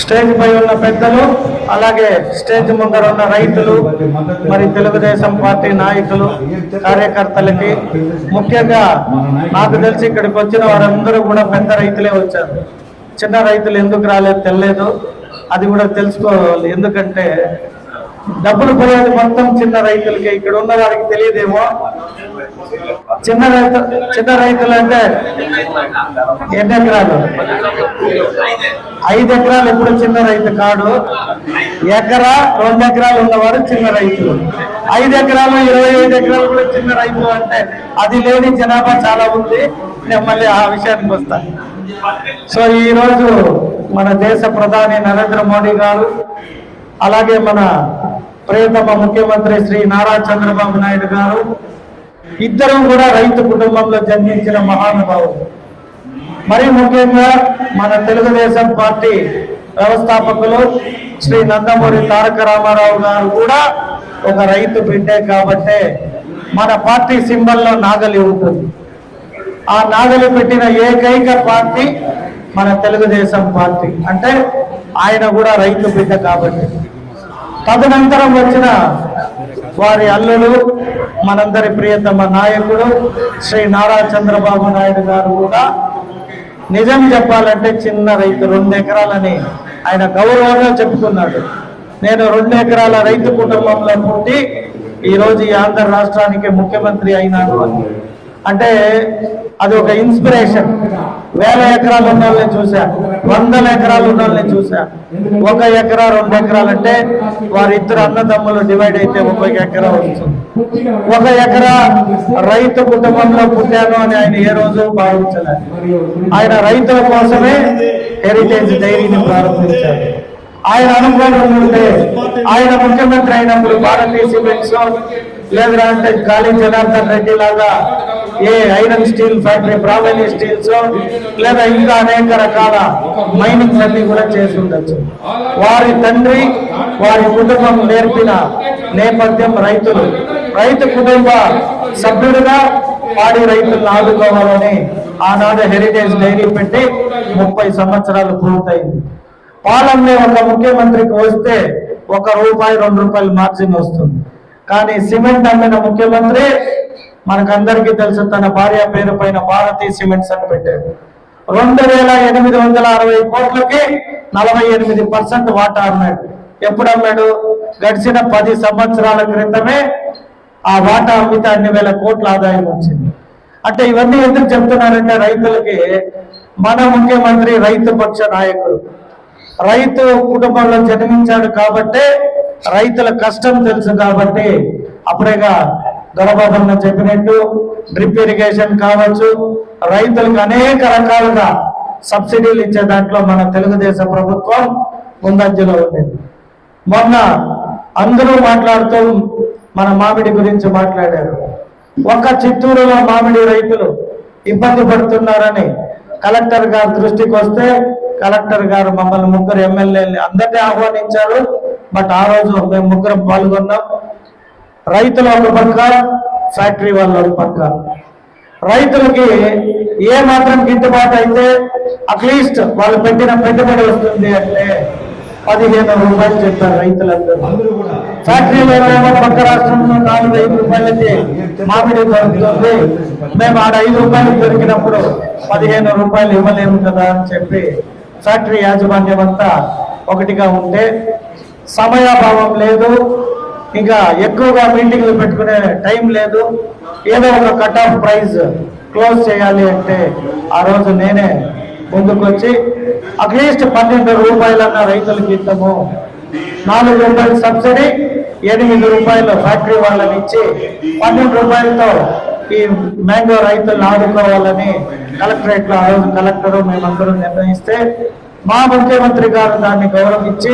Stage పై ఉన్న పెద్దలు అలాగే స్టేజ్ ముందర ఉన్న రైతులు మరి తెలుగుదేశం పార్టీ నాయకులు కార్యకర్తలకి ముఖ్యంగా నాకు తెలిసి ఇక్కడికి వచ్చిన వారందరూ కూడా పెద్ద రైతులే వచ్చారు. చిన్న రైతులు ఎందుకు రాలేదు తెలియదు అది కూడా తెలుసుకోవాలి. ఎందుకంటే డబ్బులు పోయేది మొత్తం చిన్న రైతులకి. ఇక్కడ ఉన్న వారికి తెలియదేమో? చిన్న రైతు చిన్న రైతులు అంటే ఎన్ని ఎకరాలు? ఐదు ఎకరాలు ఎప్పుడు చిన్న రైతు కాడు. ఎకరా రెండు ఎకరాలు ఉన్నవారు చిన్న రైతులు ఐదు ఎకరాలు ఇరవై ఐదు ఎకరాలు కూడా చిన్న రైతు అంటే అది లేని జనాభా చాలా ఉంది. నేను మళ్ళీ ఆ విషయానికి వస్తాను సో ఈ రోజు మన దేశ ప్రధాని నరేంద్ర మోడీ గారు అలాగే మన ప్రియతమ ముఖ్యమంత్రి శ్రీ నారా చంద్రబాబు నాయుడు గారు ఇద్దరం కూడా రైతు కుటుంబంలో జన్మించిన మహానుభావులు. మరి ముఖ్యంగా మన తెలుగుదేశం పార్టీ వ్యవస్థాపకులు శ్రీ నందమూరి తారక రామారావు గారు కూడా ఒక రైతు బిడ్డే కాబట్టే మన పార్టీ సింబల్లో నాగలి ఉంటుంది ఆ నాగలి పెట్టిన ఏకైక పార్టీ మన తెలుగుదేశం పార్టీ. అంటే ఆయన కూడా రైతు బిడ్డ కాబట్టి. తదనంతరం వచ్చిన వారి అల్లుడు మనందరి ప్రియతమ నాయకుడు శ్రీ నారా చంద్రబాబు నాయుడు గారు కూడా నిజం చెప్పాలంటే చిన్న రైతు రెండు ఎకరాలని ఆయన గౌరవంగా చెప్పుకున్నాడు. నేను రెండు ఎకరాల రైతు కుటుంబంలో పుట్టి ఈరోజు ఈ ఆంధ్ర రాష్ట్రానికి ముఖ్యమంత్రి అయినాను. అంటే అది ఒక ఇన్స్పిరేషన్. వేల ఎకరాలు ఉన్న వాళ్ళని చూసా వందల ఎకరాలు ఉన్న వాళ్ళని చూసా ఒక ఎకరా రెండు ఎకరాలు అంటే వారిద్దరు అన్నదమ్ములు డివైడ్ అయితే ఒక ఎకరా వస్తుంది. ఒక ఎకరా రైతు కుటుంబంలో పుట్టాను అని ఆయన ఏ రోజు భావించలేదు. ఆయన రైతుల కోసమే హెరిటేజ్ డైరీని ప్రారంభించారు. ఆయన అనుభవం ఉంటే ఆయన ముఖ్యమంత్రి అయినప్పుడు భారతీయ సిమెంట్స్ లేదా అంటే గాలి జనార్దన్ రెడ్డి లాగా ఏ ఐరన్ స్టీల్ ఫ్యాక్టరీ ప్రాధాన్య స్టీల్స్ లేదా ఇంకా అనేక రకాల మైనింగ్స్ అన్ని కూడా చేసి ఉండొచ్చు. వారి తండ్రి వారి కుటుంబం నేర్పిన నేపథ్యం రైతులు. రైతు కుటుంబ సభ్యుడిగా పాడి రైతులను ఆదుకోవాలని ఆనాడు హెరిటేజ్ డైరీ పెట్టి ముప్పై సంవత్సరాలు పూర్తయింది. పాలనే ఒక ముఖ్యమంత్రికి వస్తే ఒక రూపాయి రెండు రూపాయలు మార్జిన్ వస్తుంది. కానీ సిమెంట్ అమ్మిన ముఖ్యమంత్రి మనకందరికీ తెలుసు తన భార్య పేరు పైన భారతీ సిమెంట్స్ అని పెట్టాడు. రెండు వేల ఎనిమిది వందల అరవై కోట్లకి నలభై ఎనిమిది పర్సెంట్ వాటా అమ్మాడు ఎప్పుడు అమ్మాడు గడిచిన పది సంవత్సరాల క్రితమే ఆ వాటా అమ్మితే అన్ని వేల కోట్ల ఆదాయం వచ్చింది. అంటే ఇవన్నీ ఎందుకు చెప్తున్నారంటే రైతులకి మన ముఖ్యమంత్రి రైతు పక్ష నాయకుడు. రైతు కుటుంబంలో జన్మించాడు కాబట్టే రైతుల కష్టం తెలుసు కాబట్టి అప్పుడేగా దొరబాబన్న చెప్పినట్టు డ్రిప్ ఇరిగేషన్ కావచ్చు. రైతులకు అనేక రకాలుగా సబ్సిడీలు ఇచ్చే దాంట్లో మన తెలుగుదేశం ప్రభుత్వం ముందంజలో ఉండేది మొన్న అందరూ మాట్లాడుతూ మన మామిడి గురించి మాట్లాడారు. ఒక్క చిత్తూరులో మామిడి రైతులు ఇబ్బంది పడుతున్నారని కలెక్టర్ గారు దృష్టికి వస్తే కలెక్టర్ గారు మమ్మల్ని ముగ్గురు ఎమ్మెల్యేలు అందరినీ ఆహ్వానించారు. బట్ ఆ రోజు మేము ముగ్గురం పాల్గొన్నాం. రైతులు ఒక పక్క ఫ్యాక్టరీ వాళ్ళు ఒక పక్క. రైతులకి ఏ మాత్రం గిట్టుబాటు అయితే అట్లీస్ట్ వాళ్ళు పెట్టిన పెట్టుబడి వస్తుంది అంటే పదిహేను రూపాయలు చెప్పారు రైతులందరూ. ఫ్యాక్టరీలో పక్క రాష్ట్రంలో నాలుగు ఐదు రూపాయలకి మామిడి దొరుకుతుంది మేము ఆడ ఐదు రూపాయలు దొరికినప్పుడు పదిహేను రూపాయలు ఇవ్వలేము కదా అని చెప్పి ఫ్యాక్టరీ యాజమాన్యం అంతా ఒకటిగా ఉంటే సమయాభావం లేదు. ఇంకా ఎక్కువగా మీటింగ్లు పెట్టుకునే టైం లేదు. ఏదో ఒక కట్ ఆఫ్ ప్రైజ్ క్లోజ్ చేయాలి అంటే ఆ రోజు నేనే ముందుకొచ్చి అట్లీస్ట్ పన్నెండు రూపాయలన్న రైతులకి ఇద్దాము. నాలుగు రూపాయలు సబ్సిడీ ఎనిమిది రూపాయలు ఫ్యాక్టరీ వాళ్ళని ఇచ్చి పన్నెండు రూపాయలతో ఈ మ్యాంగో రైతులను ఆదుకోవాలని కలెక్టరేట్లో ఆ రోజు కలెక్టర్ మేమందరం నిర్ణయిస్తే మా ముఖ్యమంత్రి గారు దాన్ని గౌరవించి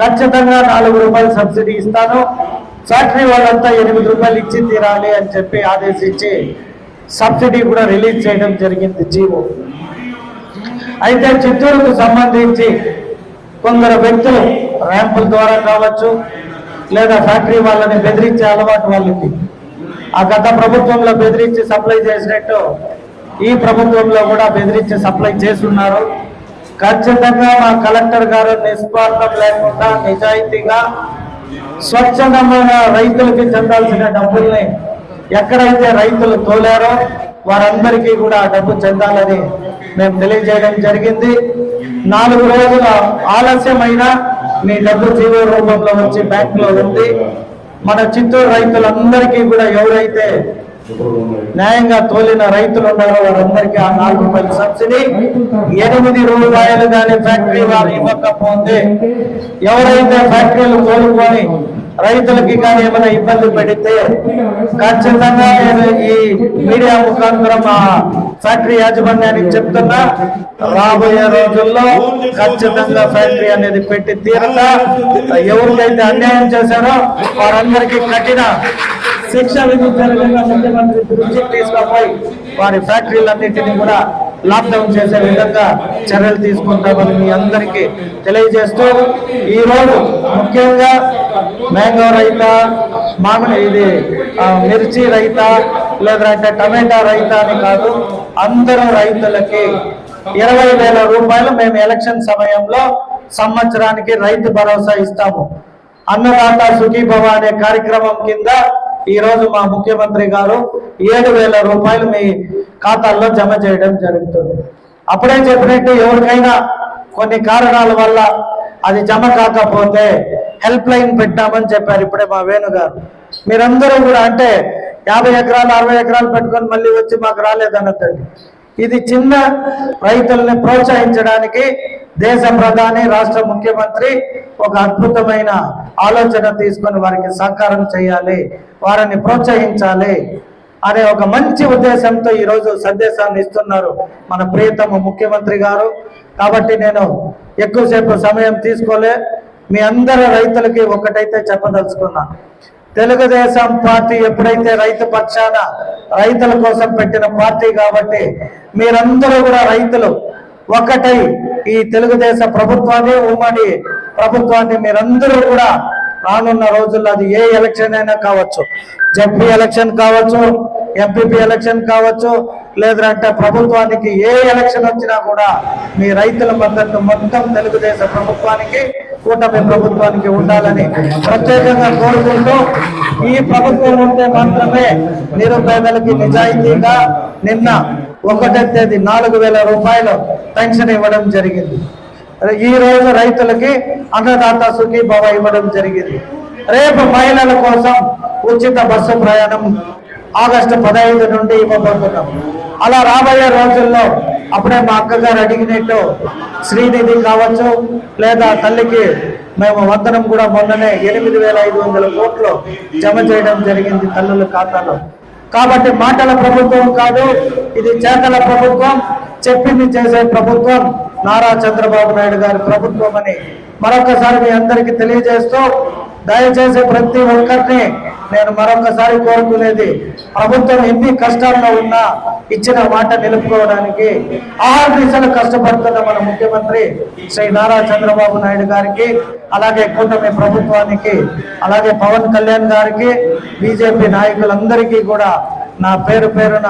ఖచ్చితంగా నాలుగు రూపాయలు సబ్సిడీ ఇస్తాను. ఫ్యాక్టరీ వాళ్ళంతా ఎనిమిది రూపాయలు ఇచ్చి తీరాలి అని చెప్పి ఆదేశించి సబ్సిడీ కూడా రిలీజ్ చేయడం జరిగింది జీవో. అయితే చిత్తూరుకు సంబంధించి కొందరు వ్యక్తులు ర్యాంపుల ద్వారా కావచ్చు లేదా ఫ్యాక్టరీ వాళ్ళని బెదిరించే అలవాటు వాళ్ళకి. ఆ గత ప్రభుత్వంలో బెదిరించి సప్లై చేసినట్టు ఈ ప్రభుత్వంలో కూడా బెదిరించి సప్లై చేస్తున్నారు. ఖచ్చితంగా మా కలెక్టర్ గారు నిస్వార్థం లేకుండా నిజాయితీగా స్వచ్ఛందమైన రైతులకి చెందాల్సిన డబ్బుల్ని ఎక్కడైతే రైతులు తోలారో వారందరికీ కూడా ఆ డబ్బు చెందాలని మేము తెలియజేయడం జరిగింది. నాలుగు రోజుల ఆలస్యమైన మీ డబ్బు జీవో రూపంలో వచ్చి బ్యాంకులో ఉంది. మన చిత్తూరు రైతులందరికీ కూడా ఎవరైతే న్యాయంగా తోలిన రైతులు ఉన్నారు వారందరికీ ఆ నాలుగు రూపాయల సబ్సిడీ. ఎనిమిది రూపాయలు కానీ ఫ్యాక్టరీ వారు ఇవ్వకపోతే ఎవరైతే ఫ్యాక్టరీలు తోలుకొని రైతులకి కానీ ఏమైనా ఇబ్బంది పెడితే ఖచ్చితంగా ఈ మీడియా ముఖాంతరం ఆ ఫ్యాక్టరీ యాజమాన్యానికి చెప్తున్నా. రాబోయే రోజుల్లో ఖచ్చితంగా ఫ్యాక్టరీ అనేది పెట్టి తీరతా. ఎవరికైతే అన్యాయం చేశారో వారందరికీ కఠిన శిక్ష విధించే ముఖ్యమంత్రి దృష్టికి తీసుకుపోయి వారి ఫ్యాక్టరీలన్నింటినీ కూడా లాక్డౌన్ చేసే విధంగా చర్యలు తీసుకుంటామని మీ అందరికీ తెలియజేస్తూ ఈరోజు ముఖ్యంగా మ్యాంగో రైత మామిడి ఇది మిర్చి రైత లేదంటే టమాటా రైత అని కాదు అందరూ రైతులకి ఇరవై వేల రూపాయలు మేము ఎలక్షన్ సమయంలో సంవత్సరానికి రైతు భరోసా ఇస్తాము. అన్నదాత సుఖీభవ అనే కార్యక్రమం కింద ఈ రోజు మా ముఖ్యమంత్రి గారు ఏడు వేల రూపాయలు మీ ఖాతాల్లో జమ చేయడం జరుగుతుంది. అప్పుడే చెప్పినట్టు ఎవరికైనా కొన్ని కారణాల వల్ల అది జమ కాకపోతే హెల్ప్ లైన్ పెట్టామని చెప్పారు ఇప్పుడే మా వేణు గారు. మీరందరూ కూడా అంటే యాభై ఎకరాలు అరవై ఎకరాలు పెట్టుకొని మళ్ళీ వచ్చి మాకు రాలేదన్నదండి ఇది చిన్న రైతుల్ని ప్రోత్సహించడానికి దేశ ప్రధాని రాష్ట్ర ముఖ్యమంత్రి ఒక అద్భుతమైన ఆలోచన తీసుకొని వారికి సహకారం చేయాలి వారిని ప్రోత్సహించాలి అనే ఒక మంచి ఉద్దేశంతో ఈ రోజు సందేశాన్ని ఇస్తున్నారు మన ప్రియతమ ముఖ్యమంత్రి గారు. కాబట్టి నేను ఎక్కువసేపు సమయం తీసుకోలే. మీ అందరు రైతులకి ఒకటైతే చెప్పదలుచుకున్నా. తెలుగుదేశం పార్టీ ఎప్పుడైతే రైతు పక్షాన రైతుల కోసం పెట్టిన పార్టీ కాబట్టి మీరందరూ కూడా రైతులు ఒకటై ఈ తెలుగుదేశ ప్రభుత్వాన్ని ఉమ్మడి ప్రభుత్వాన్ని మీరందరూ కూడా రానున్న రోజుల్లో అది ఏ ఎలక్షన్ అయినా కావచ్చు. జడ్పీ ఎలక్షన్ కావచ్చు ఎంపీపీ ఎలక్షన్ కావచ్చు లేదంటే ప్రభుత్వానికి ఏ ఎలక్షన్ వచ్చినా కూడా మీ రైతుల మద్దతు మొత్తం తెలుగుదేశం ప్రభుత్వానికి కూటమి ప్రభుత్వానికి ఉండాలని ప్రత్యేకంగా కోరుకుంటూ ఈ ప్రభుత్వం ఉంటే మాత్రమే నిరుపేదలకి నిజాయితీగా నిన్న ఒకటో తేదీ నాలుగు వేల రూపాయలు పెన్షన్ ఇవ్వడం జరిగింది. ఈ రోజు రైతులకి అన్నదాత సుఖీ భవ ఇవ్వడం జరిగింది. రేపు మహిళల కోసం ఉచిత బస్సు ప్రయాణం ఆగస్టు పదహైదు నుండి ఇవ్వబోతున్నాం. అలా రాబోయే రోజుల్లో అప్పుడే మా అక్కగారు అడిగినట్టు శ్రీనిధి కావచ్చు లేదా తల్లికి మేము వందనం కూడా మొన్ననే ఎనిమిది వేల ఐదు వందల కోట్లు జమ చేయడం జరిగింది తల్లుల ఖాతాలో. కాబట్టి మాటల ప్రభుత్వం కాదు ఇది చేతల ప్రభుత్వం. చెప్పింది చేసే ప్రభుత్వం నారా చంద్రబాబు నాయుడు గారి ప్రభుత్వం అని మరొకసారి మీ అందరికీ తెలియజేస్తూ దయచేసి ప్రతి ఒక్కరిని నేను మరొకసారి కోరుకునేది ప్రభుత్వం ఎన్ని కష్టాల్లో ఉన్నా ఇచ్చిన మాట నిలుపుకోవడానికి ఆరు దిశలు కష్టపడుతున్న మన ముఖ్యమంత్రి శ్రీ నారా చంద్రబాబు నాయుడు గారికి అలాగే కూటమి ప్రభుత్వానికి అలాగే పవన్ కళ్యాణ్ గారికి బీజేపీ నాయకులందరికీ కూడా నా పేరు పేరున